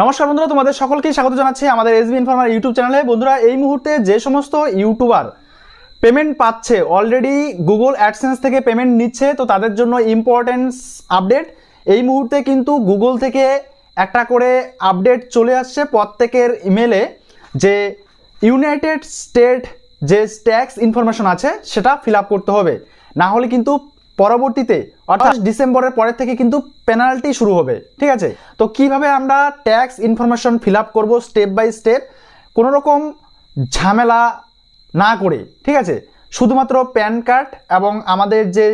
নমস্কার বন্ধুরা, তোমাদের সকলকেই স্বাগত জানাচ্ছি আমাদের এসবি ইনফরমার ইউটিউব চ্যানেলে বন্ধুরা, এই মুহূর্তে যে সমস্ত ইউটিউবার পেমেন্ট পাচ্ছে অলরেডি গুগল অ্যাডসেন্স থেকে পেমেন্ট নিচ্ছে, তো তাদের জন্য ইম্পর্টেন্স আপডেট এই মুহূর্তে কিন্তু গুগল থেকে একটা করে আপডেট চলে আসছে প্রত্যেকের ইমেলে যে ইউনাইটেড স্টেট যে ট্যাক্স ইনফরমেশন আছে, সেটা ফিল করতে হবে। না হলে কিন্তু পরবর্তীতে, অর্থাৎ ডিসেম্বরের পরের থেকে কিন্তু পেনাল্টি শুরু হবে, ঠিক আছে? তো কীভাবে আমরা ট্যাক্স ইনফরমেশন ফিল আপ করব স্টেপ বাই স্টেপ কোনো রকম ঝামেলা না করে, ঠিক আছে? শুধুমাত্র প্যান কার্ড এবং আমাদের যে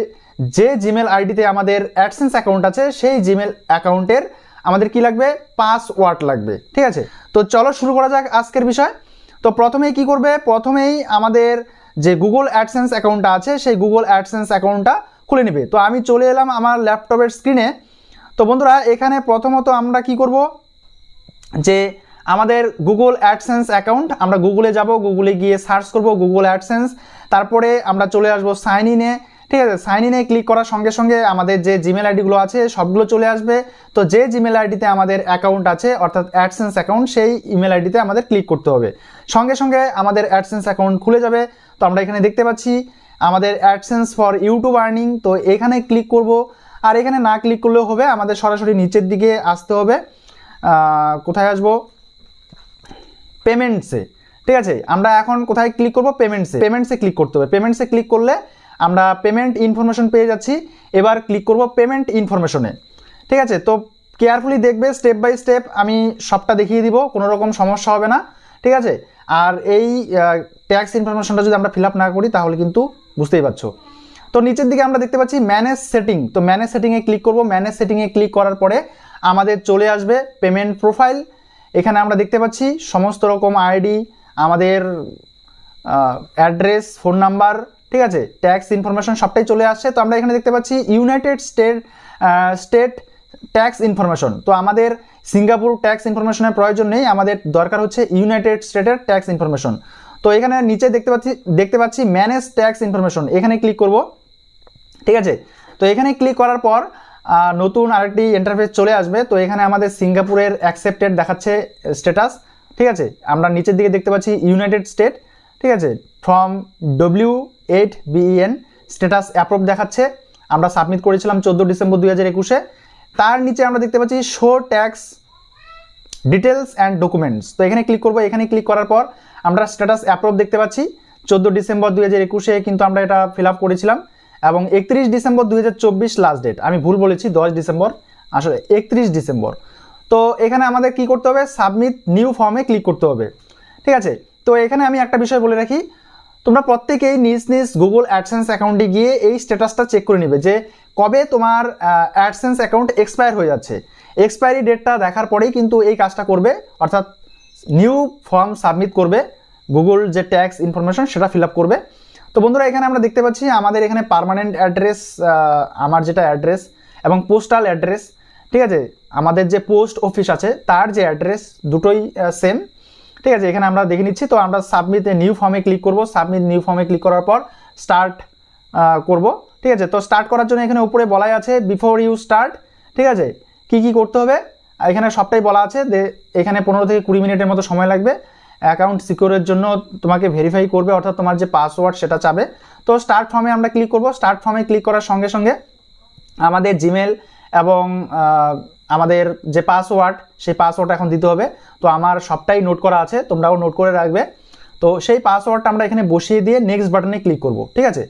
যে জিমেল আইডিতে আমাদের অ্যাডসেন্স অ্যাকাউন্ট আছে, সেই জিমেল অ্যাকাউন্টের আমাদের কি লাগবে? পাসওয়ার্ড লাগবে, ঠিক আছে? তো চলো শুরু করা যাক আজকের বিষয়। তো প্রথমেই কি করবে? প্রথমেই আমাদের যে গুগল অ্যাডসেন্স অ্যাকাউন্টটা আছে, সেই গুগল অ্যাডসেন্স অ্যাকাউন্টটা খুলে নেবে। তো আমি চলে এলাম আমার ল্যাপটপের স্ক্রিনে তো বন্ধুরা, এখানে প্রথমত আমরা কি করব? যে আমাদের গুগল অ্যাডসেন্স অ্যাকাউন্ট আমরা গুগলে যাব গুগলে গিয়ে সার্চ করব গুগল অ্যাডসেন্স তারপরে আমরা চলে আসব সাইন ইনে ঠিক আছে সাইন ইনে ক্লিক করার সঙ্গে সঙ্গে আমাদের যে জিমেল আইডিগুলো আছে, সবগুলো চলে আসবে। তো যে জিমেল আইডিতে আমাদের অ্যাকাউন্ট আছে, অর্থাৎ অ্যাডসেন্স অ্যাকাউন্ট সেই ইমেল আইডিতে আমাদের ক্লিক করতে হবে। সঙ্গে সঙ্গে আমাদের অ্যাডসেন্স অ্যাকাউন্ট খুলে যাবে। তো আমরা এখানে দেখতে পাচ্ছি আমাদের অ্যাডসেন্স ফর ইউটিউব আর্নিং তো এখানে ক্লিক করব। আর এখানে না ক্লিক করলেও হবে, আমাদের সরাসরি নিচের দিকে আসতে হবে। কোথায় আসব? পেমেন্টসে ঠিক আছে, আমরা এখন কোথায় ক্লিক করব? পেমেন্টসে পেমেন্টসে ক্লিক করতে হবে। পেমেন্টসে ক্লিক করলে আমরা পেমেন্ট ইনফরমেশন পেয়ে যাচ্ছি। এবার ক্লিক করব পেমেন্ট ইনফরমেশনে ঠিক আছে, তো কেয়ারফুলি দেখবে স্টেপ বাই স্টেপ আমি সবটা দেখিয়ে দিব, কোনো রকম সমস্যা হবে না। ঠিক আছে, আর এই ট্যাক্স ইনফরমেশনটা যদি আমরা ফিল আপ না করি, তাহলে কিন্তু বুঝতেই পারছ। তো নিচের দিকে আমরা দেখতে পাচ্ছি ম্যানেজ সেটিং তো ম্যানেজ সেটিংয়ে ক্লিক করব। ম্যানেজ সেটিংয়ে ক্লিক করার পরে আমাদের চলে আসবে পেমেন্ট প্রোফাইল এখানে আমরা দেখতে পাচ্ছি সমস্ত রকম আইডি আমাদের অ্যাড্রেস ফোন নাম্বার ঠিক আছে? ট্যাক্স ইনফরমেশন সবটাই চলে আসছে তো আমরা এখানে দেখতে পাচ্ছি United State State tax information তো আমাদের সিঙ্গাপুর ট্যাক্স ইনফরমেশনের প্রয়োজন নেই। আমাদের দরকার হচ্ছে ইউনাইটেড স্টেটের ট্যাক্স ইনফরমেশন তো এখানে নিচে দেখতে পাচ্ছি দেখতে পাচ্ছি ম্যানেজ ট্যাক্স ইনফরমেশন এখানে ক্লিক করব। ঠিক আছে? তো এখানে ক্লিক করার পর নতুন আরেকটি ইন্টারফেস চলে আসবে। তো এখানে আমাদের সিঙ্গাপুরের অ্যাকসেপ্টেড দেখাচ্ছে স্ট্যাটাস ঠিক আছে? আমরা নিচের দিকে দেখতে পাচ্ছি ইউনাইটেড স্টেট ঠিক আছে? From W eight BN status approve দেখাচ্ছে। আমরা সাবমিট করেছিলাম চোদ্দ ডিসেম্বর দুই তার নিচে আমরা দেখতে পাচ্ছি show tax details and documents তো এখানে ক্লিক করব। এখানে ক্লিক করার পর আমরা স্ট্যাটাস অ্যাপ্রুভ দেখতে পাচ্ছি। চোদ্দ ডিসেম্বর দুই হাজার একুশে কিন্তু আমরা এটা ফিল আপ করেছিলাম। এবং একত্রিশ ডিসেম্বর দুই হাজার চব্বিশ লাস্ট ডেট আমি ভুল বলেছি, দশ ডিসেম্বর, আসলে একত্রিশ ডিসেম্বর। তো এখানে আমাদের কি করতে হবে? সাবমিট নিউ ফর্মে ক্লিক করতে হবে। ঠিক আছে? তো এখানে আমি একটা বিষয় বলে রাখি। তোমরা প্রত্যেকেই নিজ নিজ গুগল অ্যাডসেন্স অ্যাকাউন্টে গিয়ে এই স্ট্যাটাসটা চেক করে নেবে যে কবে তোমার অ্যাডসেন্স অ্যাকাউন্ট এক্সপায়ার হয়ে যাচ্ছে? এক্সপায়ারি ডেটটা দেখার পরেই কিন্তু এই কাজটা করবে, অর্থাৎ নিউ ফর্ম সাবমিট করবে গুগল যে ট্যাক্স ইনফরমেশন সেটা ফিল আপ করবে। তো বন্ধুরা, এখানে আমরা দেখতে পাচ্ছি আমাদের এখানে পার্মানেন্ট অ্যাড্রেস আমার যেটা অ্যাড্রেস এবং পোস্টাল অ্যাড্রেস ঠিক আছে? আমাদের যে পোস্ট অফিস আছে, তার যে অ্যাড্রেস দুটোই সেম ঠিক আছে? এখানে আমরা দেখে নিচ্ছি, তো আমরা সাবমিট নিউ ফর্মে ক্লিক করব। সাবমিট নিউ ফর্মে ক্লিক করার পর স্টার্ট করব। ঠিক আছে, তো স্টার্ট করার জন্য এখানে উপরে বলাই আছে বিফোর ইউ স্টার্ট ঠিক আছে? কি কি করতে হবে? এখানে সবটাই বলা আছে যে এখানে পনেরো থেকে কুড়ি মিনিটের মতো সময় লাগবে। অ্যাকাউন্ট সিকিউরের জন্য তোমাকে ভেরিফাই করবে, অর্থাৎ তোমার যে পাসওয়ার্ড সেটা চাবে। তো স্টার্ট ফর্মে আমরা ক্লিক করব। স্টার্ট ফর্মে ক্লিক করার সঙ্গে সঙ্গে আমাদের জিমেল এবং আমাদের যে পাসওয়ার্ড সেই পাসওয়ার্ড এখন দিতে হবে। তো আমার সবটাই নোট করা আছে, তোমরাও নোট করে রাখবে। তো সেই পাসওয়ার্ডটা আমরা এখানে বসিয়ে দিয়ে নেক্সট বাটনে ক্লিক করব, ঠিক আছে?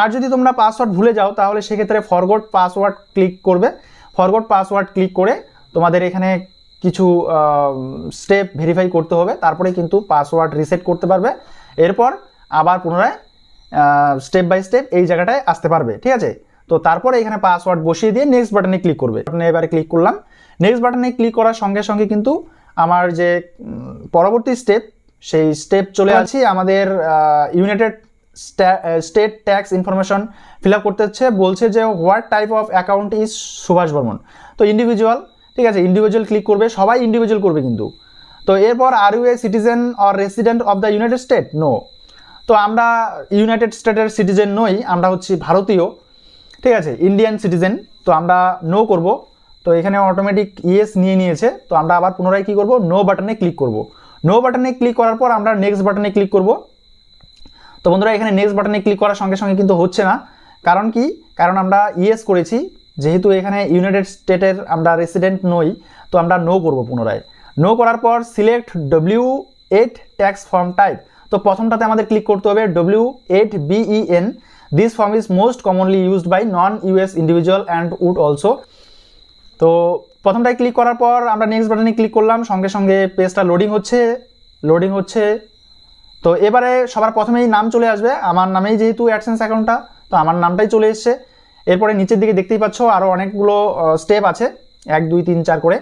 আর যদি তোমরা পাসওয়ার্ড ভুলে যাও তাহলে সেক্ষেত্রে ফরগোড পাসওয়ার্ড ক্লিক করবে। ফরগোড পাসওয়ার্ড ক্লিক করে তোমাদের এখানে কিছু স্টেপ ভেরিফাই করতে হবে। তারপরে কিন্তু পাসওয়ার্ড রিসেট করতে পারবে। এরপর আবার পুনরায় স্টেপ বাই স্টেপ এই জায়গাটায় আসতে পারবে ঠিক আছে? তো তারপরে এখানে পাসওয়ার্ড বসিয়ে দিয়ে নেক্সট বাটনে ক্লিক করবে। বাটনে এবারে ক্লিক করলাম। নেক্সট বাটনে ক্লিক করার সঙ্গে সঙ্গে কিন্তু আমার যে পরবর্তী স্টেপ সেই স্টেপ চলে আছি আমাদের United State tax information fill up করতে হচ্ছে, বলছে যে what type of account is Subhash Barman তো ইন্ডিভিজুয়াল ঠিক আছে ইন্ডিভিজুয়াল ক্লিক করবে, সবাই ইন্ডিভিজুয়াল করবে কিন্তু। তো এরপর are you a citizen or resident of the United State no তো আমরা ইউনাইটেড স্টেটের সিটিজেন নই, আমরা হচ্ছি ভারতীয়, ঠিক আছে ইন্ডিয়ান সিটিজেন তো আমরা নো করব। তো এখানে অটোমেটিক ইয়েস নিয়ে নিয়েছে, তো আমরা আবার পুনরায় কী করব? নো বাটনে ক্লিক করব। নো বাটনে ক্লিক করার পর আমরা নেক্সট বাটনে ক্লিক করব। তো বন্ধুরা, এখানে নেক্সট বাটনে ক্লিক করার সঙ্গে সঙ্গে কিন্তু হচ্ছে না। কারণ কি? কারণ আমরা ইয়েস করেছি, যেহেতু এখানে ইউনাইটেড স্টেটের আমরা রেসিডেন্ট নই, তো আমরা নো করব পুনরায়। নো করার পর select W eight tax form type তো প্রথমটাতে আমাদের ক্লিক করতে হবে W eight BEN this form is most commonly used by non US individual and would also তো প্রথমটায় ক্লিক করার পর আমরা নেক্সট বাটনে ক্লিক করলাম, সঙ্গে সঙ্গে পেজটা লোডিং হচ্ছে। লোডিং হচ্ছে তো এবারে সবার প্রথমেই নাম চলে আসবে। আমার নামেই যেহেতু অ্যাডসেন্স অ্যাকাউন্টটা তো আমার নামটাই চলে এসছে। এরপরে নিচের দিকে দেখতেই পাচ্ছ আরও অনেকগুলো স্টেপ আছে, এক, দুই, তিন, চার করে।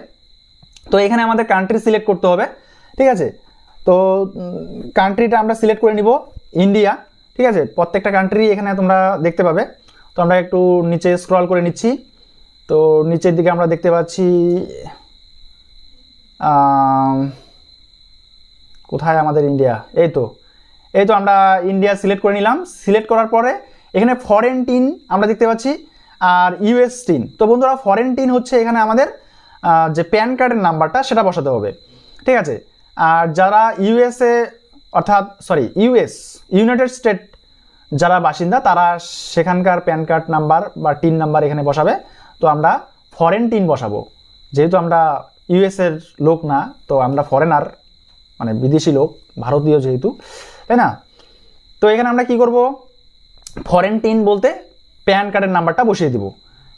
তো এখানে আমাদের কান্ট্রি সিলেক্ট করতে হবে, ঠিক আছে? তো কান্ট্রিটা আমরা সিলেক্ট করে নিব ইন্ডিয়া ঠিক আছে? প্রত্যেকটা কান্ট্রি এখানে তোমরা দেখতে পাবে। তো আমরা একটু নিচে স্ক্রল করে নিচ্ছি। তো নিচের দিকে আমরা দেখতে পাচ্ছি কোথায় আমাদের ইন্ডিয়া এই তো এই তো আমরা ইন্ডিয়া সিলেক্ট করে নিলাম। সিলেক্ট করার পরে এখানে ফরেন টিন আমরা দেখতে পাচ্ছি, আর ইউএস টিন তো বন্ধুরা ফরেন টিন হচ্ছে এখানে আমাদের যে প্যান কার্ডের নাম্বারটা সেটা বসাতে হবে। ঠিক আছে? আর যারা ইউএসএ অর্থাৎ সরি ইউএস ইউনাইটেড স্টেট যারা বাসিন্দা, তারা সেখানকার প্যান কার্ড নাম্বার বা টিন নাম্বার এখানে বসাবে। তো আমরা ফরেন টিন বসাবো। যেহেতু আমরা ইউএসের লোক না, তো আমরা ফরেনার মানে বিদেশি লোক, ভারতীয় যেহেতু, তাই না? তো এখানে আমরা কি করব? ফরেন টিন বলতে প্যান কার্ডের নাম্বারটা বসিয়ে দিব।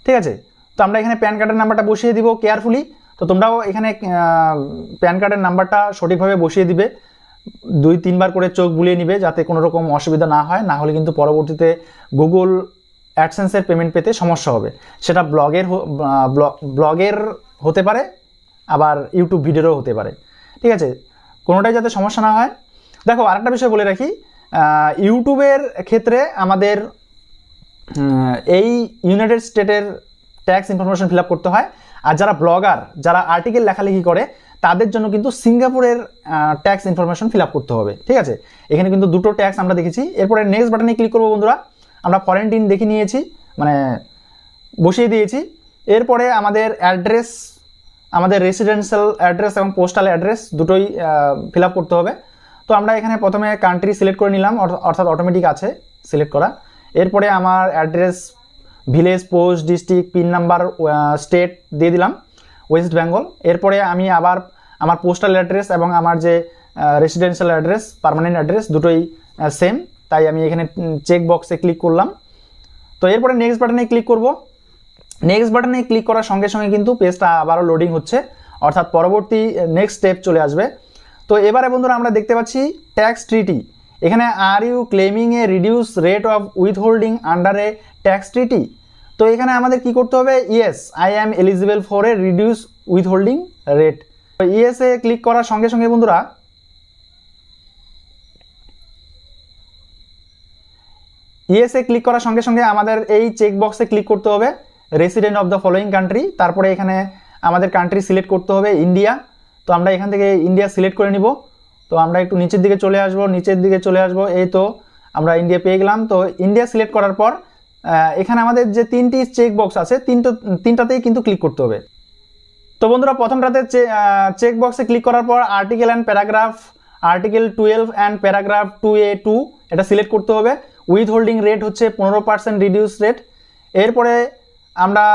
ঠিক আছে? তো আমরা এখানে প্যান কার্ডের নাম্বারটা বসিয়ে দিব কেয়ারফুলি তো তোমরাও এখানে প্যান কার্ডের নাম্বারটা সঠিকভাবে বসিয়ে দিবে। দুই, তিনবার করে চোখ বুলিয়ে নিবে যাতে কোনো রকম অসুবিধা না হয়। না হলে কিন্তু পরবর্তীতে গুগল অ্যাডসেন্সের পেমেন্ট পেতে সমস্যা হবে। সেটা ব্লগের ব্লগের হতে পারে, আবার ইউটিউব ভিডিওরও হতে পারে। ঠিক আছে? কোনোটাই যাতে সমস্যা না হয়। দেখো, আরেকটা বিষয় বলে রাখি ইউটিউবের ক্ষেত্রে আমাদের এই ইউনাইটেড স্টেটের ট্যাক্স ইনফরমেশন ফিল করতে হয়। আর যারা ব্লগার যারা আর্টিকেল লেখালেখি করে, তাদের জন্য কিন্তু সিঙ্গাপুরের ট্যাক্স ইনফরমেশন ফিল করতে হবে। ঠিক আছে? এখানে কিন্তু দুটো ট্যাক্স আমরা দেখেছি। এরপরে নেক্সট বাটনে ক্লিক করব বন্ধুরা। আমরা ফরেন টিন দেখে নিয়েছি মানে বসিয়ে দিয়েছি। এরপরে আমাদের অ্যাড্রেস আমাদের রেসিডেন্সিয়াল অ্যাড্রেস এবং পোস্টাল অ্যাড্রেস দুটোই ফিল করতে হবে। তো আমরা এখানে প্রথমে কান্ট্রি সিলেক্ট করে নিলাম, অর্থ- অর্থাৎ অটোমেটিক আছে সিলেক্ট করা। এরপরে আমার address village post district PIN number state দিয়ে দিলাম ওয়েস্ট বেঙ্গল এরপরে আমি আবার আমার পোস্টাল অ্যাড্রেস এবং আমার যে রেসিডেন্সিয়াল অ্যাড্রেস পার্মানেন্ট অ্যাড্রেস দুটোই সেম তাই আমি এখানে চেক বক্সে ক্লিক করলাম। তো এরপরে নেক্সট বাটনে ক্লিক করব। নেক্সট বাটনে ক্লিক করার সঙ্গে সঙ্গে কিন্তু পেজটা আবারও লোডিং হচ্ছে। অর্থাৎ পরবর্তী নেক্সট স্টেপ চলে আসবে। তো এবারে বন্ধুরা আমরা দেখতে পাচ্ছি ট্যাক্স ট্রিটি এখানে are you claiming a reduce rate of withholding under a tax treaty তো এখানে আমাদের কি করতে হবে? Yes I am eligible for a reduce withholding rate তো ইয়েসে ক্লিক করার সঙ্গে সঙ্গে বন্ধুরা ইয়েসে ক্লিক করার সঙ্গে সঙ্গে আমাদের এই চেক বক্সে ক্লিক করতে হবে। Resident of the following country তারপরে এখানে আমাদের কান্ট্রি সিলেক্ট করতে হবে ইন্ডিয়া তো আমরা এখান থেকে ইন্ডিয়া সিলেক্ট করে নিব। তো আমরা একটু নিচের দিকে চলে আসব, নিচের দিকে চলে আসব। এই তো আমরা ইন্ডিয়া পেয়ে গেলাম। তো ইন্ডিয়া সিলেক্ট করার পর এখানে আমাদের যে তিনটি চেক বক্স আছে, তিনটো, তিনটাতেই কিন্তু ক্লিক করতে হবে। তো বন্ধুরা, প্রথমটাতে চেক বক্সে ক্লিক করার পর article and paragraph article twelve and paragraph two A two এটা সিলেক্ট করতে হবে। উইথ হোল্ডিং রেট হচ্ছে পনেরো পার্সেন্ট রিডিউস রেট এরপরে আমরা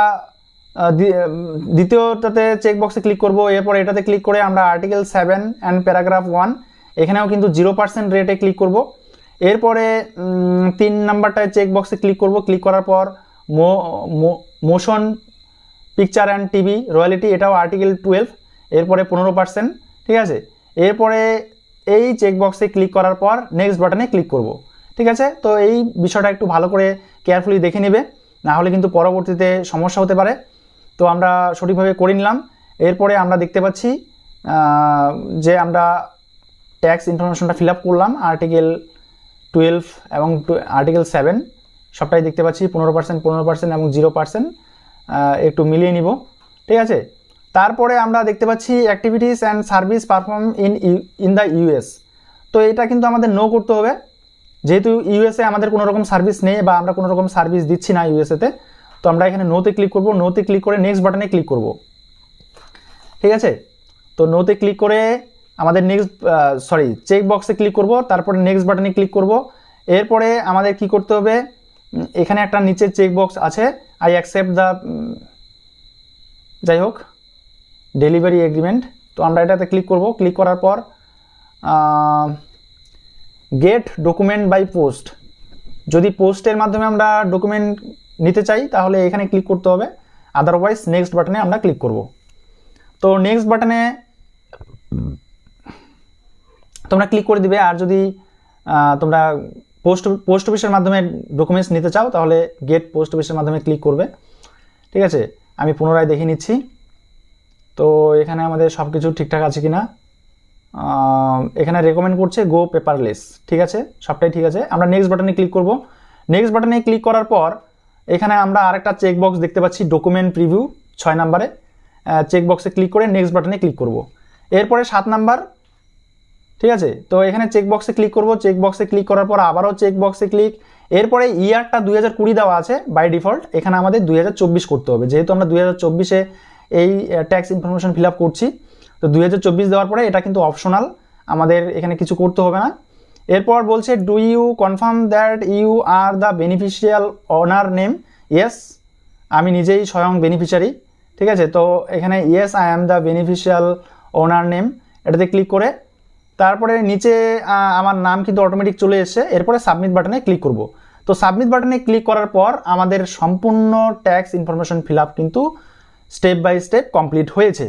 দ্বিতীয়টাতে চেক বক্সে ক্লিক করব, এরপরে এটাতে ক্লিক করে আমরা article seven and paragraph one এখানেও কিন্তু জিরো পার্সেন্ট রেটে ক্লিক করব। এরপরে তিন নাম্বারটায় চেক বক্সে ক্লিক করব ক্লিক করার পর motion picture and TV royalty এটাও আর্টিকেল টুয়েলভ এরপরে পনেরো পার্সেন্ট ঠিক আছে? এরপরে এই চেক বক্সে ক্লিক করার পর নেক্সট বাটনে ক্লিক করব, ঠিক আছে? তো এই বিষয়টা একটু ভালো করে কেয়ারফুলি দেখে নেবে। না হলে কিন্তু পরবর্তীতে সমস্যা হতে পারে। তো আমরা সঠিকভাবে করে নিলাম। এরপরে আমরা দেখতে পাচ্ছি যে আমরা ট্যাক্স ইনফরমেশনটা ফিল আপ করলাম আর্টিকেল টুয়েলভ এবং আর্টিকেল সেভেন সবটাই দেখতে পাচ্ছি, পনেরো পার্সেন্ট পনেরো পার্সেন্ট এবং জিরো পার্সেন্ট একটু মিলিয়ে নিব, ঠিক আছে? তারপরে আমরা দেখতে পাচ্ছি activities and service perform in in the US তো এটা কিন্তু আমাদের নো করতে হবে। যেহেতু ইউএসএ আমাদের কোনো রকম সার্ভিস নেই বা আমরা কোনো রকম সার্ভিস দিচ্ছি না ইউএসএতে তো আমরা এখানে নোতে ক্লিক করব। নোতে ক্লিক করে নেক্সট বাটনে ক্লিক করব। ঠিক আছে? তো নোতে ক্লিক করে আমাদের নেক্সট সরি চেক বক্সে ক্লিক করব, তারপরে নেক্সট বাটনে ক্লিক করব। এরপরে আমাদের কি করতে হবে? এখানে একটা নিচে চেক বক্স আছে। আই অ্যাকসেপ্ট দ্য যাই হোক ডেলিভারি এগ্রিমেন্ট তো আমরা এটাতে ক্লিক করব। ক্লিক করার পর গেট ডকুমেন্ট বাই পোস্ট যদি পোস্টের মাধ্যমে আমরা ডকুমেন্ট নিতে চাই তাহলে এখানে ক্লিক করতে হবে। আদারওয়াইজ নেক্সট বাটনে আমরা ক্লিক করব। তো নেক্সট বাটনে তোমরা ক্লিক করে দিবে আর যদি তোমরা পোস্ট পোস্ট অফিসের মাধ্যমে ডকুমেন্টস নিতে চাও তাহলে গেট পোস্ট অফিসের মাধ্যমে ক্লিক করবে। ঠিক আছে? আমি পুনরায় দেখে নিচ্ছি। তো এখানে আমাদের সব কিছু ঠিকঠাক আছে কিনা? আহ, এখানে রেকমেন্ড করছে গো পেপারলেস ঠিক আছে? সবটাই ঠিক আছে। আমরা নেক্সট বাটনে ক্লিক করব। নেক্সট বাটনে ক্লিক করার পর, এখানে আমরা আরেকটা চেক বক্স দেখতে পাচ্ছি ডকুমেন্ট প্রিভিউ ছয় নাম্বারে। চেক বক্সে ক্লিক করে নেক্সট বাটনে ক্লিক করব। এরপরে সাত নাম্বার, ঠিক আছে? তো এখানে চেক বক্সে ক্লিক করব। চেক বক্সে ক্লিক করার পর আবারও চেক বক্সে ক্লিক এরপরে ইয়ারটা দুই হাজার কুড়ি দেওয়া আছে বাই ডিফল্ট এখানে আমাদের দুই হাজার চব্বিশ করতে হবে। যেহেতু আমরা দুই হাজার এই ট্যাক্স ইনফরমেশন ফিল করছি তো দুই হাজার চব্বিশ দেওয়ার পরে এটা কিন্তু অপশনাল আমাদের এখানে কিছু করতে হবে না। এরপর বলছে do you confirm that you are the beneficial owner name yes আমি নিজেই স্বয়ং বেনিফিশিয়ারি ঠিক আছে? তো এখানে yes I am the beneficial owner name এটাতে ক্লিক করে, তারপরে নিচে আমার নাম কিন্তু অটোমেটিক চলে এসেছে। এরপরে সাবমিট বাটনে ক্লিক করব। তো সাবমিট বাটনে ক্লিক করার পর আমাদের সম্পূর্ণ ট্যাক্স ইনফরমেশন ফিল কিন্তু স্টেপ বাই স্টেপ কমপ্লিট হয়েছে।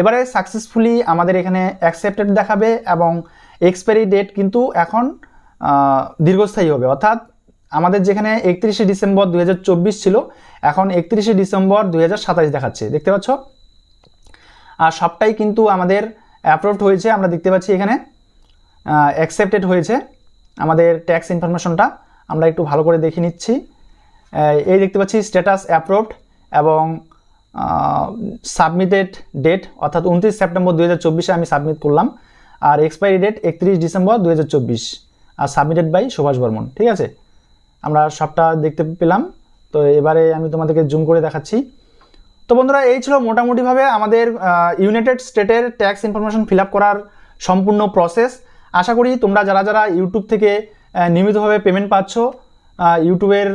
এবারে সাকসেসফুলি আমাদের এখানে অ্যাকসেপ্টেড দেখাবে এবং এক্সপায়ারি ডেট কিন্তু এখন দীর্ঘস্থায়ী হবে। অর্থাৎ আমাদের যেখানে একত্রিশে ডিসেম্বর দু হাজার চব্বিশ ছিল, এখন একত্রিশে ডিসেম্বর দু হাজার সাতাশ দেখাচ্ছে। দেখতে পাচ্ছ? আর সবটাই কিন্তু আমাদের অ্যাপ্রুভড হয়েছে। আমরা দেখতে পাচ্ছি এখানে অ্যাকসেপ্টেড হয়েছে। আমাদের ট্যাক্স ইনফরমেশনটা আমরা একটু ভালো করে দেখে নিচ্ছি। এই দেখতে পাচ্ছি স্ট্যাটাস অ্যাপ্রুভড এবং সাবমিটেড ডেট অর্থাৎ উনত্রিশ সেপ্টেম্বর দু হাজার চব্বিশে আমি সাবমিট করলাম। আর এক্সপায়ারি ডেট একত্রিশ ডিসেম্বর দু হাজার চব্বিশ। আর সাবমিটেড বাই সুভাষ বর্মন, ঠিক আছে? আমরা সবটা দেখতে পেলাম। তো এবারে আমি তোমাদেরকে জুম করে দেখাচ্ছি। তো বন্ধুরা, এই ছিল মোটামুটিভাবে আমাদের ইউনাইটেড স্টেটের ট্যাক্স ইনফরমেশন ফিল করার সম্পূর্ণ প্রসেস আশা করি তোমরা যারা যারা ইউটিউব থেকে নিয়মিতভাবে পেমেন্ট পাচ্ছ ইউটিউবের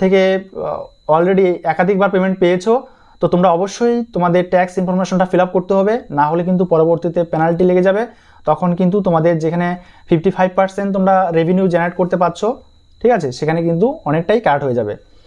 থেকে অলরেডি একাধিকবার পেমেন্ট পেয়েছ তো তোমরা অবশ্যই তোমাদের ট্যাক্স ইনফরমেশনটা ফিল করতে হবে, না হলে কিন্তু পরবর্তীতে পেনাল্টি লেগে যাবে। তখন কিন্তু তোমাদের যেখানে ফিফটি ফাইভ পার্সেন্ট তোমরা রেভিনিউ জেনারেট করতে পারছ, ঠিক আছে? সেখানে কিন্তু অনেকটাই কাট হয়ে যাবে।